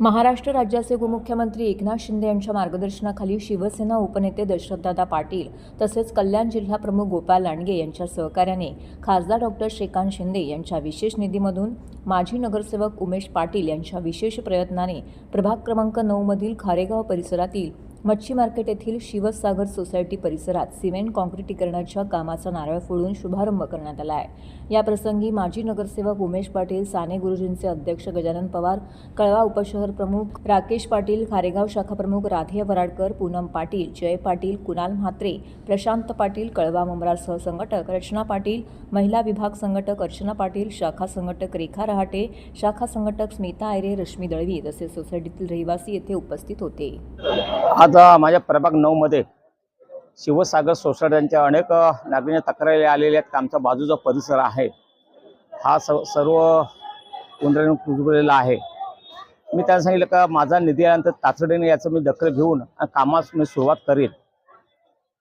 महाराष्ट्र राज्याचे उपमुख्यमंत्री एकनाथ शिंदे यांच्या मार्गदर्शनाखाली शिवसेना उपनेते दशरथदादा पाटील तसेच कल्याण जिल्हाप्रमुख गोपाल लांडगे यांच्या सहकार्याने खासदार डॉक्टर श्रीकांत शिंदे यांच्या विशेष निधीमधून माजी नगरसेवक उमेश पाटील यांच्या विशेष प्रयत्नाने प्रभाग क्रमांक नऊमधील खारेगाव परिसरातील मच्छी मार्केट येथील शिवसागर सोसायटी परिसरात सिमेंट काँक्रीटीकरणाच्या कामाचा नारळ फोडून शुभारंभ करण्यात आला आहे. या प्रसंगी माजी नगरसेवक उमेश पाटील साने गुरुजींचे अध्यक्ष गजानन पवार कळवा उपशहर प्रमुख राकेश पाटील खारेगाव शाखा प्रमुख राधे वराडकर पूनम पाटील जय पाटील कुणाल म्हात्रे प्रशांत पाटील कळवा मुंब्रा सहसंघटक रचना पाटील महिला विभाग संघटक अर्चना पाटील शाखा संघटक रेखा रहाटे शाखा संघटक स्मिता आयरे रश्मी दळवी तसेच सोसायटीतील रहिवासी येथे उपस्थित होते. आज माझ्या प्रभाग नऊमध्ये शिवसागर सोसायट्यांच्या अनेक अ, नागरिक तक्रारी आलेल्या आहेत. आमचा बाजूचा परिसर आहे. हा स सर्व उंदराने कुजबलेला आहे. मी त्यांना सांगितलं का माझा निधी आल्यानंतर तातडीने याचं मी दखल घेऊन कामास मी सुरुवात करेन.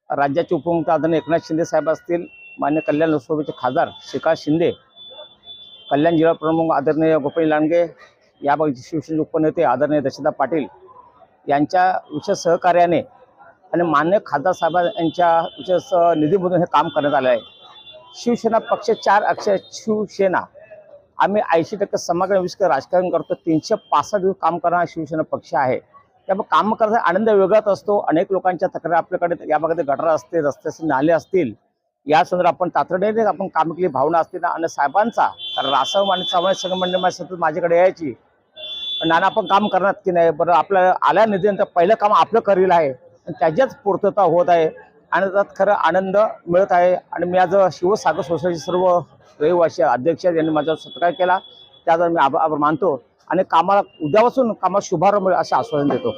राज्याचे उपमुख्य आदरणीय एकनाथ शिंदे साहेब असतील मान्य कल्याण लोकसभेचे खासदार श्रीकांत शिंदे कल्याण जिल्हा प्रमुख आदरणीय गोपाल लांडगे या शिवसेनेचे उपनेते आदरणीय दशरथ पाटील यांच्या विशेष सहकार्याने आणि मान्य खासदार साहेब यांच्या विशेष निधीमधून हे काम करण्यात आलं आहे. शिवसेना पक्ष चार अक्षर शिवसेना. आम्ही ऐंशी टक्के समाग्र विस्क राजकारण करतो. तीनशे पासष्ट दिवस काम करणारा शिवसेना पक्ष आहे. त्यामुळे काम करण्याचा आनंद वेगळाच असतो. अनेक लोकांच्या तक्रारी आपल्याकडे या भागात गटार असतील रस्ते नाले असतील. या संदर्भात आपण तातडीने आपण काम केली भावना असतील. आणि साहेबांचा कारण रासव आणि चव्हाण संघमंडळ सतत माझ्याकडे यायची. नाना आपण काम करणार की नाही बरं आपलं आल्या निधीनंतर पहिलं काम आपलं करील आहे. त्याच्याच पूर्तता होत आहे. आणि त्यात खरं आनंद मिळत आहे. आणि मी आज शिवसागर सोसायटी सर्व रहिवासी अध्यक्ष यांनी माझा सत्कार केला. त्याचा मी आभार मानतो. आणि कामाला उद्यापासून कामाला शुभारंभ असं आश्वासन देतो.